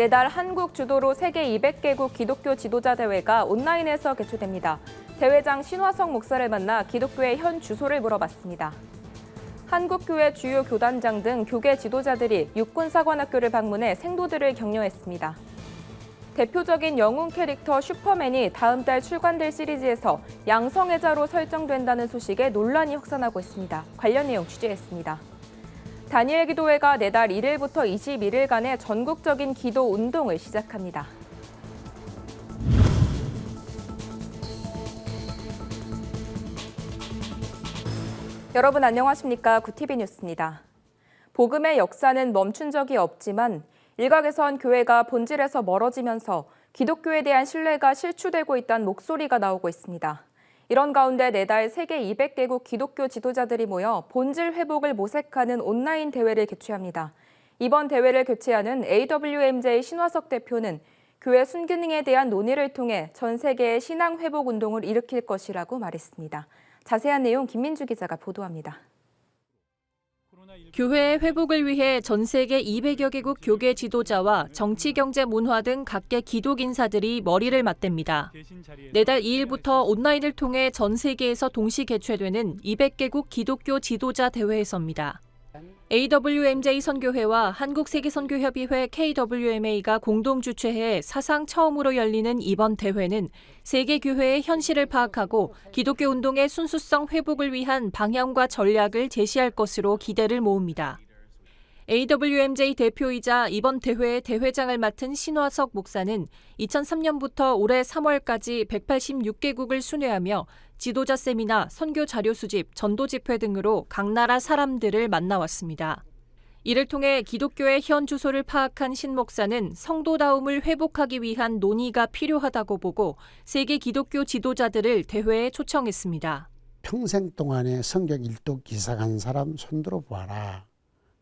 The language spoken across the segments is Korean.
내달 한국 주도로 세계 200개국 기독교 지도자 대회가 온라인에서 개최됩니다. 대회장 신화성 목사를 만나 기독교의 현 주소를 물어봤습니다. 한국교회 주요 교단장 등 교계 지도자들이 육군사관학교를 방문해 생도들을 격려했습니다. 대표적인 영웅 캐릭터 슈퍼맨이 다음 달 출간될 시리즈에서 양성애자로 설정된다는 소식에 논란이 확산하고 있습니다. 관련 내용 취재했습니다. 다니엘 기도회가 내달 1일부터 21일간의 전국적인 기도 운동을 시작합니다. 여러분 안녕하십니까? 구티비 뉴스입니다. 복음의 역사는 멈춘 적이 없지만 일각에선 교회가 본질에서 멀어지면서 기독교에 대한 신뢰가 실추되고 있다는 목소리가 나오고 있습니다. 이런 가운데 내달 세계 200개국 기독교 지도자들이 모여 본질 회복을 모색하는 온라인 대회를 개최합니다. 이번 대회를 개최하는 AWMJ 신화석 대표는 교회 순기능에 대한 논의를 통해 전 세계의 신앙 회복 운동을 일으킬 것이라고 말했습니다. 자세한 내용 김민주 기자가 보도합니다. 교회의 회복을 위해 전 세계 200여 개국 교계 지도자와 정치, 경제, 문화 등 각계 기독 인사들이 머리를 맞댑니다. 내달 2일부터 온라인을 통해 전 세계에서 동시 개최되는 200개국 기독교 지도자 대회에서입니다. AWMJ 선교회와 한국세계선교협의회 KWMA가 공동 주최해 사상 처음으로 열리는 이번 대회는 세계 교회의 현실을 파악하고 기독교 운동의 순수성 회복을 위한 방향과 전략을 제시할 것으로 기대를 모읍니다. AWMJ 대표이자 이번 대회의 대회장을 맡은 신화석 목사는 2003년부터 올해 3월까지 186개국을 순회하며 지도자 세미나, 선교 자료 수집, 전도 집회 등으로 각 나라 사람들을 만나왔습니다. 이를 통해 기독교의 현 주소를 파악한 신 목사는 성도다움을 회복하기 위한 논의가 필요하다고 보고 세계 기독교 지도자들을 대회에 초청했습니다. 평생 동안에 성경 일독 기사한 사람 손들어 보아라.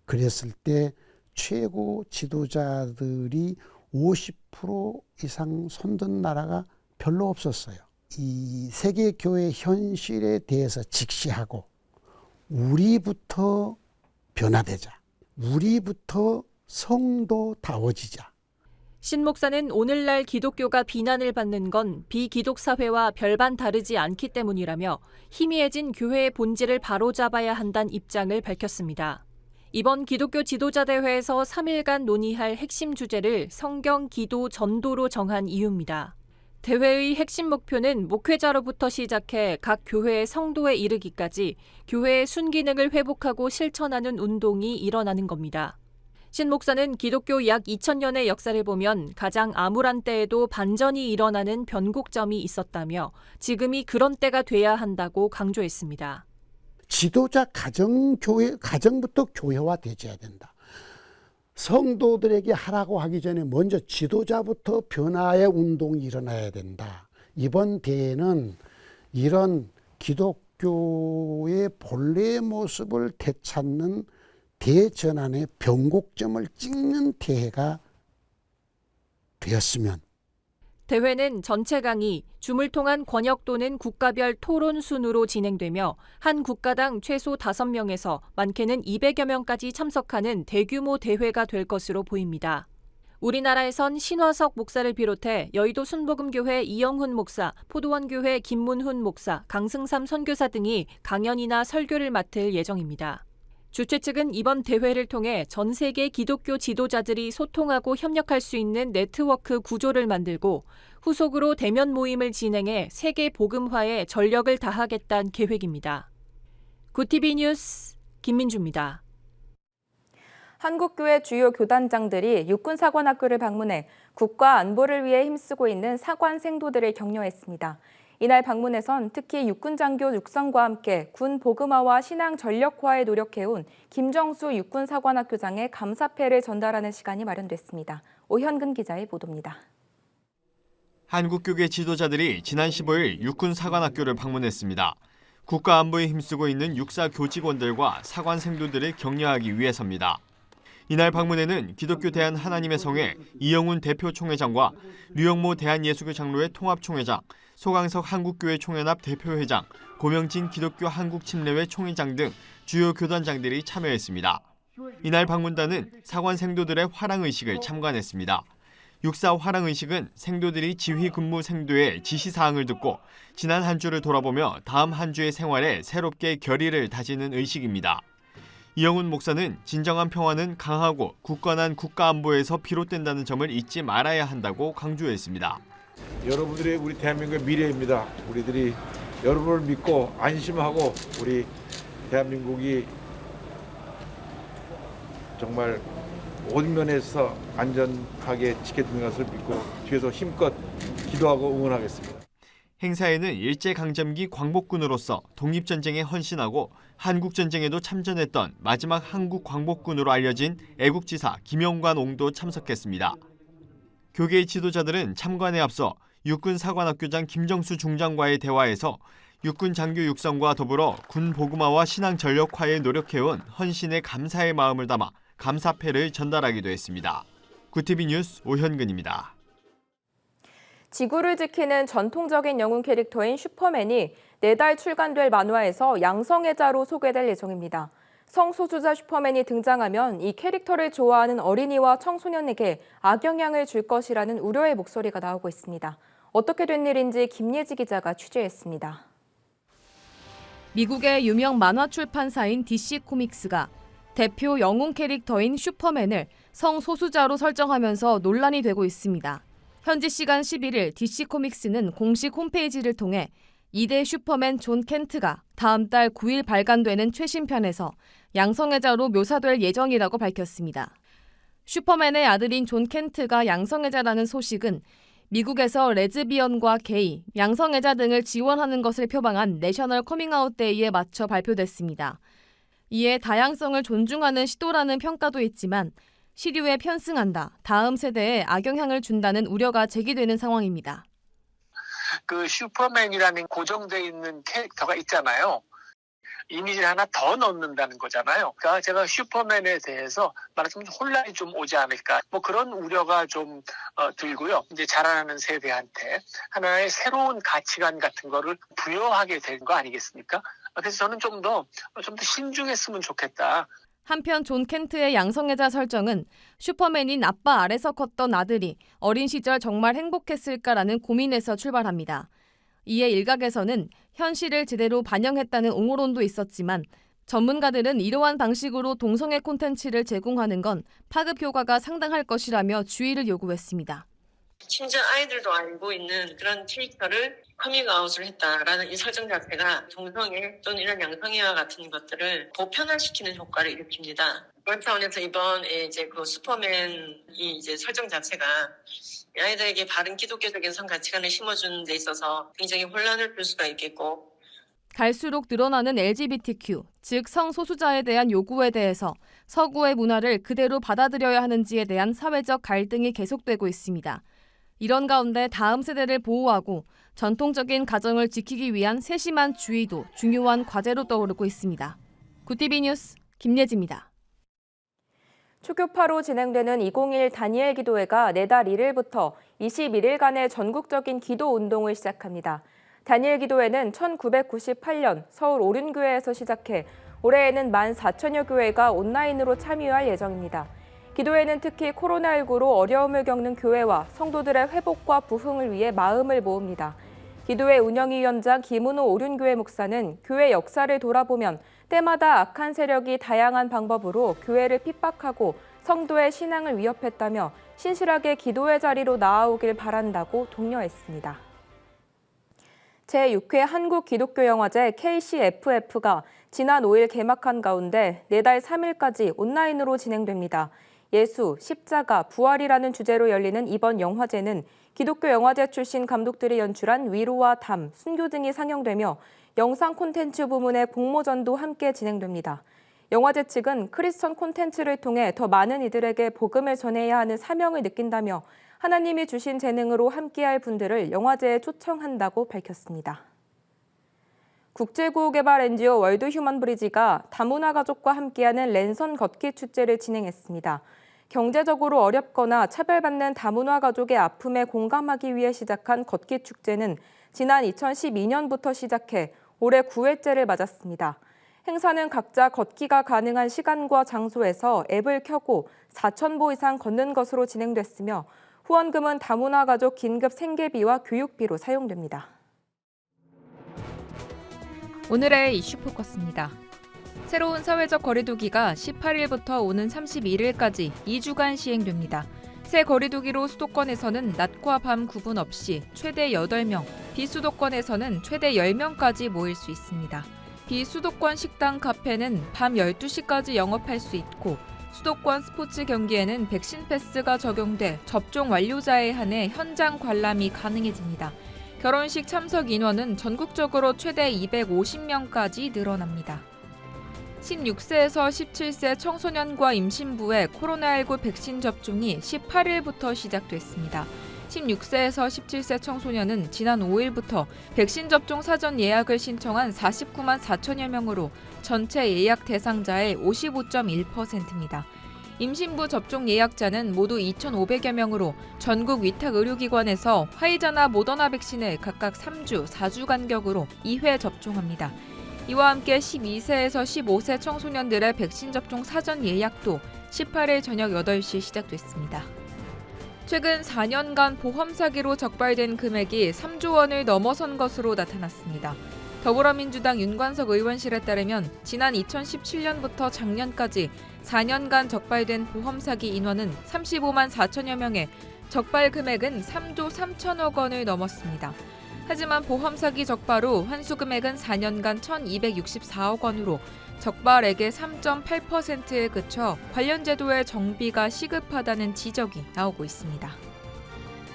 그랬을 때 최고 지도자들이 50% 이상 손든 나라가 별로 없었어요. 이 세계 교회 현실에 대해서 직시하고 우리부터 변화되자. 우리부터 성도다워지자. 신 목사는 오늘날 기독교가 비난을 받는 건 비기독 사회와 별반 다르지 않기 때문이라며 희미해진 교회의 본질을 바로잡아야 한다는 입장을 밝혔습니다. 이번 기독교 지도자 대회에서 3일간 논의할 핵심 주제를 성경, 기도, 전도로 정한 이유입니다. 대회의 핵심 목표는 목회자로부터 시작해 각 교회의 성도에 이르기까지 교회의 순기능을 회복하고 실천하는 운동이 일어나는 겁니다. 신 목사는 기독교 약 2000년의 역사를 보면 가장 암울한 때에도 반전이 일어나는 변곡점이 있었다며 지금이 그런 때가 돼야 한다고 강조했습니다. 지도자 가정 교회 가정부터 교회화 되져야 된다. 성도들에게 하라고 하기 전에 먼저 지도자부터 변화의 운동이 일어나야 된다. 이번 대회는 이런 기독교의 본래의 모습을 되찾는 대전환의 변곡점을 찍는 대회가 되었으면 대회는 전체 강의, 줌을 통한 권역 또는 국가별 토론 순으로 진행되며 한 국가당 최소 5명에서 많게는 200여 명까지 참석하는 대규모 대회가 될 것으로 보입니다. 우리나라에선 신화석 목사를 비롯해 여의도 순복음교회 이영훈 목사, 포도원교회 김문훈 목사, 강승삼 선교사 등이 강연이나 설교를 맡을 예정입니다. 주최 측은 이번 대회를 통해 전 세계 기독교 지도자들이 소통하고 협력할 수 있는 네트워크 구조를 만들고 후속으로 대면 모임을 진행해 세계 복음화에 전력을 다하겠다는 계획입니다. 구티비 뉴스 김민주입니다. 한국교회 주요 교단장들이 육군사관학교를 방문해 국가 안보를 위해 힘쓰고 있는 사관 생도들을 격려했습니다. 이날 방문에선 특히 육군 장교 육성과 함께 군 복음화와 신앙 전력화에 노력해온 김정수 육군 사관학교장의 감사패를 전달하는 시간이 마련됐습니다. 오현근 기자의 보도입니다. 한국교계 지도자들이 지난 15일 육군 사관학교를 방문했습니다. 국가 안보에 힘쓰고 있는 육사 교직원들과 사관 생도들을 격려하기 위해서입니다. 이날 방문에는 기독교 대한 하나님의 성회 이영훈 대표 총회장과 류영모 대한예수교 장로회 통합총회장, 소강석 한국교회 총연합 대표회장, 고명진 기독교 한국침례회 총회장 등 주요 교단장들이 참여했습니다. 이날 방문단은 사관 생도들의 화랑 의식을 참관했습니다. 육사 화랑의식은 생도들이 지휘 근무 생도의 지시사항을 듣고 지난 한 주를 돌아보며 다음 한 주의 생활에 새롭게 결의를 다지는 의식입니다. 이영훈 목사는 진정한 평화는 강하고 굳건한 국가 안보에서 비롯된다는 점을 잊지 말아야 한다고 강조했습니다. 여러분들이 우리 대한민국의 미래입니다. 우리들이 여러분을 믿고 안심하고 우리 대한민국이 정말 모든 면에서 안전하게 지켜지는 것을 믿고 뒤에서 힘껏 기도하고 응원하겠습니다. 행사에는 일제강점기 광복군으로서 독립전쟁에 헌신하고 한국전쟁에도 참전했던 마지막 한국 광복군으로 알려진 애국지사 김영관 옹도 참석했습니다. 교계의 지도자들은 참관에 앞서 육군 사관학교장 김정수 중장과의 대화에서 육군 장교 육성과 더불어 군 보그마와 신앙 전력화에 노력해온 헌신의 감사의 마음을 담아 감사패를 전달하기도 했습니다. 구티비 뉴스 오현근입니다. 지구를 지키는 전통적인 영웅 캐릭터인 슈퍼맨이 내달 출간될 만화에서 양성애자로 소개될 예정입니다. 성소수자 슈퍼맨이 등장하면 이 캐릭터를 좋아하는 어린이와 청소년에게 악영향을 줄 것이라는 우려의 목소리가 나오고 있습니다. 어떻게 된 일인지 김예지 기자가 취재했습니다. 미국의 유명 만화 출판사인 DC 코믹스가 대표 영웅 캐릭터인 슈퍼맨을 성소수자로 설정하면서 논란이 되고 있습니다. 현지 시간 11일 DC 코믹스는 공식 홈페이지를 통해 2대 슈퍼맨 존 켄트가 다음 달 9일 발간되는 최신편에서 양성애자로 묘사될 예정이라고 밝혔습니다. 슈퍼맨의 아들인 존 켄트가 양성애자라는 소식은 미국에서 레즈비언과 게이, 양성애자 등을 지원하는 것을 표방한 내셔널 커밍아웃 데이에 맞춰 발표됐습니다. 이에 다양성을 존중하는 시도라는 평가도 있지만 시류에 편승한다, 다음 세대에 악영향을 준다는 우려가 제기되는 상황입니다. 그 슈퍼맨이라는 고정되어 있는 캐릭터가 있잖아요. 이미지를 하나 더 넣는다는 거잖아요. 그러니까 제가 슈퍼맨에 대해서 말하자면 혼란이 좀 오지 않을까. 뭐 그런 우려가 좀 어, 들고요. 이제 자라나는 세대한테 하나의 새로운 가치관 같은 거를 부여하게 된 거 아니겠습니까? 그래서 저는 좀 더 좀더 신중했으면 좋겠다. 한편 존 켄트의 양성애자 설정은 슈퍼맨인 아빠 아래서 컸던 아들이 어린 시절 정말 행복했을까라는 고민에서 출발합니다. 이에 일각에서는 현실을 제대로 반영했다는 옹호론도 있었지만 전문가들은 이러한 방식으로 동성애 콘텐츠를 제공하는 건 파급 효과가 상당할 것이라며 주의를 요구했습니다. 심지어 아이들도 알고 있는 그런 캐릭터를 커밍아웃을 했다라는 이 설정 자체가 동성애 또는 이런 양성애와 같은 것들을 보편화시키는 효과를 일으킵니다. 그런 차원에서 이번에 이제 그 슈퍼맨이 이제 설정 자체가 아이들에게 바른 기독교적인 성 가치관을 심어주는 데 있어서 굉장히 혼란을 줄 수가 있겠고 갈수록 늘어나는 LGBTQ, 즉 성소수자에 대한 요구에 대해서 서구의 문화를 그대로 받아들여야 하는지에 대한 사회적 갈등이 계속되고 있습니다. 이런 가운데 다음 세대를 보호하고 전통적인 가정을 지키기 위한 세심한 주의도 중요한 과제로 떠오르고 있습니다. 구티비 뉴스 김예지입니다. 초교파로 진행되는 2021 다니엘 기도회가 내달 1일부터 21일간의 전국적인 기도 운동을 시작합니다. 다니엘 기도회는 1998년 서울 오륜교회에서 시작해 올해에는 14,000여 교회가 온라인으로 참여할 예정입니다. 기도회는 특히 코로나19로 어려움을 겪는 교회와 성도들의 회복과 부흥을 위해 마음을 모읍니다. 기도회 운영위원장 김은호 오륜교회 목사는 교회 역사를 돌아보면 때마다 악한 세력이 다양한 방법으로 교회를 핍박하고 성도의 신앙을 위협했다며 신실하게 기도의 자리로 나아오길 바란다고 독려했습니다. 제6회 한국기독교영화제 KCFF가 지난 5일 개막한 가운데 내달 3일까지 온라인으로 진행됩니다. 예수, 십자가, 부활이라는 주제로 열리는 이번 영화제는 기독교 영화제 출신 감독들이 연출한 위로와 담, 순교 등이 상영되며 영상 콘텐츠 부문의 공모전도 함께 진행됩니다. 영화제 측은 크리스천 콘텐츠를 통해 더 많은 이들에게 복음을 전해야 하는 사명을 느낀다며 하나님이 주신 재능으로 함께할 분들을 영화제에 초청한다고 밝혔습니다. 국제구호개발 NGO 월드 휴먼 브리지가 다문화 가족과 함께하는 랜선 걷기 축제를 진행했습니다. 경제적으로 어렵거나 차별받는 다문화 가족의 아픔에 공감하기 위해 시작한 걷기 축제는 지난 2012년부터 시작해 올해 9회째를 맞았습니다. 행사는 각자 걷기가 가능한 시간과 장소에서 앱을 켜고 4,000보 이상 걷는 것으로 진행됐으며 후원금은 다문화 가족 긴급 생계비와 교육비로 사용됩니다. 오늘의 이슈 포커스입니다. 새로운 사회적 거리두기가 18일부터 오는 31일까지 2주간 시행됩니다. 새 거리두기로 수도권에서는 낮과 밤 구분 없이 최대 8명, 비수도권에서는 최대 10명까지 모일 수 있습니다. 비수도권 식당 카페는 밤 12시까지 영업할 수 있고 수도권 스포츠 경기에는 백신 패스가 적용돼 접종 완료자에 한해 현장 관람이 가능해집니다. 결혼식 참석 인원은 전국적으로 최대 250명까지 늘어납니다. 16세에서 17세 청소년과 임신부의 코로나19 백신 접종이 18일부터 시작됐습니다. 16세에서 17세 청소년은 지난 5일부터 백신 접종 사전 예약을 신청한 49만 4천여 명으로 전체 예약 대상자의 55.1%입니다. 임신부 접종 예약자는 모두 2,500여 명으로 전국 위탁 의료기관에서 화이자나 모더나 백신을 각각 3주, 4주 간격으로 2회 접종합니다. 이와 함께 12세에서 15세 청소년들의 백신 접종 사전 예약도 18일 저녁 8시 시작됐습니다. 최근 4년간 보험 사기로 적발된 금액이 3조 원을 넘어선 것으로 나타났습니다. 더불어민주당 윤관석 의원실에 따르면 지난 2017년부터 작년까지 4년간 적발된 보험 사기 인원은 35만 4천여 명에 적발 금액은 3조 3천억 원을 넘었습니다. 하지만 보험 사기 적발 후 환수 금액은 4년간 1,264억 원으로 적발액의 3.8%에 그쳐 관련 제도의 정비가 시급하다는 지적이 나오고 있습니다.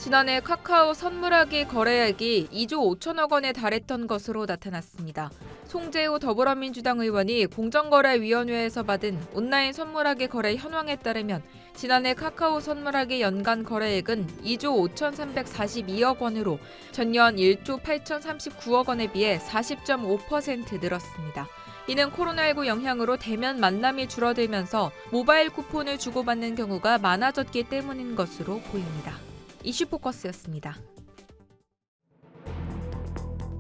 지난해 카카오 선물하기 거래액이 2조 5천억 원에 달했던 것으로 나타났습니다. 송재호 더불어민주당 의원이 공정거래위원회에서 받은 온라인 선물하기 거래 현황에 따르면 지난해 카카오 선물하기 연간 거래액은 2조 5,342억 원으로 전년 1조 8,039억 원에 비해 40.5% 늘었습니다. 이는 코로나19 영향으로 대면 만남이 줄어들면서 모바일 쿠폰을 주고받는 경우가 많아졌기 때문인 것으로 보입니다. 이슈 포커스였습니다.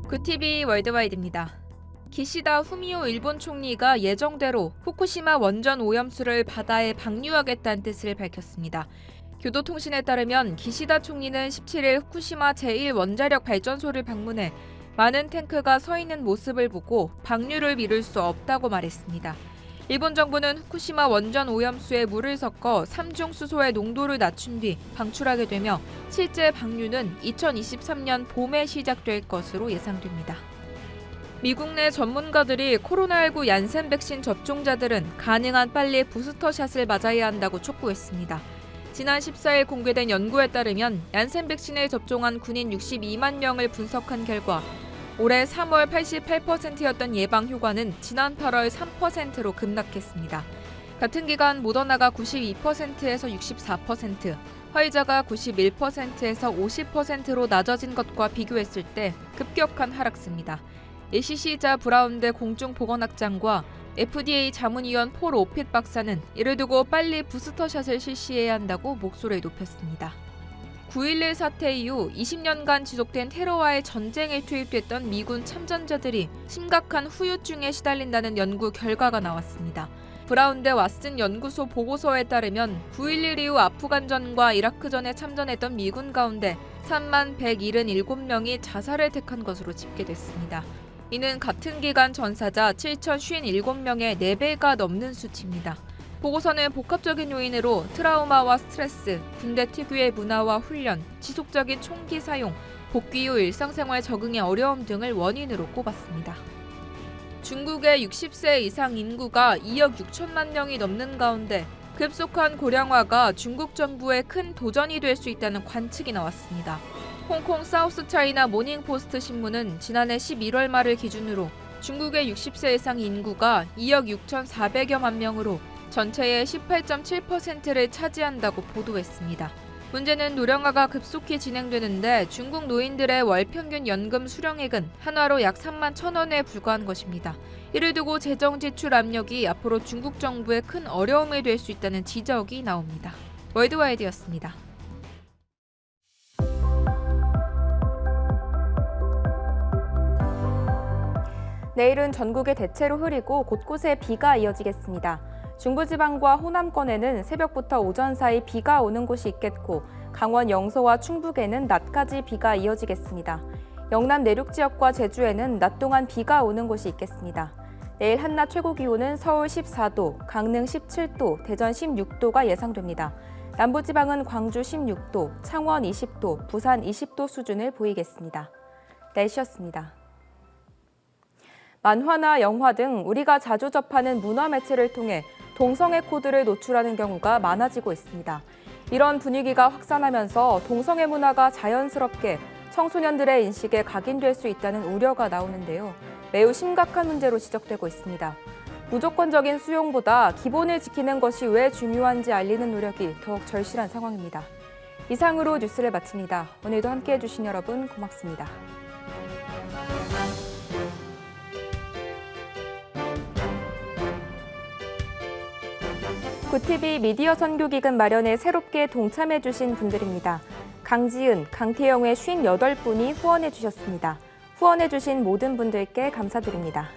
굿TV 월드와이드입니다. 기시다 후미오 일본 총리가 예정대로 후쿠시마 원전 오염수를 바다에 방류하겠다는 뜻을 밝혔습니다. 교도통신에 따르면 기시다 총리는 17일 후쿠시마 제1원자력 발전소를 방문해 많은 탱크가 서 있는 모습을 보고 방류를 미룰 수 없다고 말했습니다. 일본 정부는 후쿠시마 원전 오염수에 물을 섞어 삼중 수소의 농도를 낮춘 뒤 방출하게 되며 실제 방류는 2023년 봄에 시작될 것으로 예상됩니다. 미국 내 전문가들이 코로나19 얀센 백신 접종자들은 가능한 빨리 부스터샷을 맞아야 한다고 촉구했습니다. 지난 14일 공개된 연구에 따르면 얀센 백신을 접종한 군인 62만 명을 분석한 결과 올해 3월 88%였던 예방 효과는 지난 8월 3%로 급락했습니다. 같은 기간 모더나가 92%에서 64%, 화이자가 91%에서 50%로 낮아진 것과 비교했을 때 급격한 하락세입니다. ACC자 브라운대 공중보건학장과 FDA 자문위원 폴 오핏 박사는 이를 두고 빨리 부스터샷을 실시해야 한다고 목소리를 높였습니다. 9.11 사태 이후 20년간 지속된 테러와의 전쟁에 투입됐던 미군 참전자들이 심각한 후유증에 시달린다는 연구 결과가 나왔습니다. 브라운대 왓슨 연구소 보고서에 따르면 9.11 이후 아프간전과 이라크전에 참전했던 미군 가운데 3만 177명이 자살을 택한 것으로 집계됐습니다. 이는 같은 기간 전사자 7,057명의 4배가 넘는 수치입니다. 보고서는 복합적인 요인으로 트라우마와 스트레스, 군대 특유의 문화와 훈련, 지속적인 총기 사용, 복귀 후 일상생활 적응의 어려움 등을 원인으로 꼽았습니다. 중국의 60세 이상 인구가 2억 6천만 명이 넘는 가운데 급속한 고령화가 중국 정부의 큰 도전이 될 수 있다는 관측이 나왔습니다. 홍콩 사우스 차이나 모닝포스트 신문은 지난해 11월 말을 기준으로 중국의 60세 이상 인구가 2억 6,400여만 명으로 전체의 18.7%를 차지한다고 보도했습니다. 문제는 노령화가 급속히 진행되는데 중국 노인들의 월 평균 연금 수령액은 한화로 약 3만 천 원에 불과한 것입니다. 이를 두고 재정 지출 압력이 앞으로 중국 정부에 큰 어려움이 될 수 있다는 지적이 나옵니다. 월드와이드였습니다. 내일은 전국에 대체로 흐리고 곳곳에 비가 이어지겠습니다. 중부지방과 호남권에는 새벽부터 오전 사이 비가 오는 곳이 있겠고 강원 영서와 충북에는 낮까지 비가 이어지겠습니다. 영남 내륙 지역과 제주에는 낮 동안 비가 오는 곳이 있겠습니다. 내일 한낮 최고 기온은 서울 14도, 강릉 17도, 대전 16도가 예상됩니다. 남부지방은 광주 16도, 창원 20도, 부산 20도 수준을 보이겠습니다. 날씨였습니다. 만화나 영화 등 우리가 자주 접하는 문화 매체를 통해 동성애 코드를 노출하는 경우가 많아지고 있습니다. 이런 분위기가 확산하면서 동성애 문화가 자연스럽게 청소년들의 인식에 각인될 수 있다는 우려가 나오는데요. 매우 심각한 문제로 지적되고 있습니다. 무조건적인 수용보다 기본을 지키는 것이 왜 중요한지 알리는 노력이 더욱 절실한 상황입니다. 이상으로 뉴스를 마칩니다. 오늘도 함께해 주신 여러분 고맙습니다. 구TV 미디어 선교 기금 마련에 새롭게 동참해 주신 분들입니다. 강지은, 강태영의 58분이 후원해 주셨습니다. 후원해 주신 모든 분들께 감사드립니다.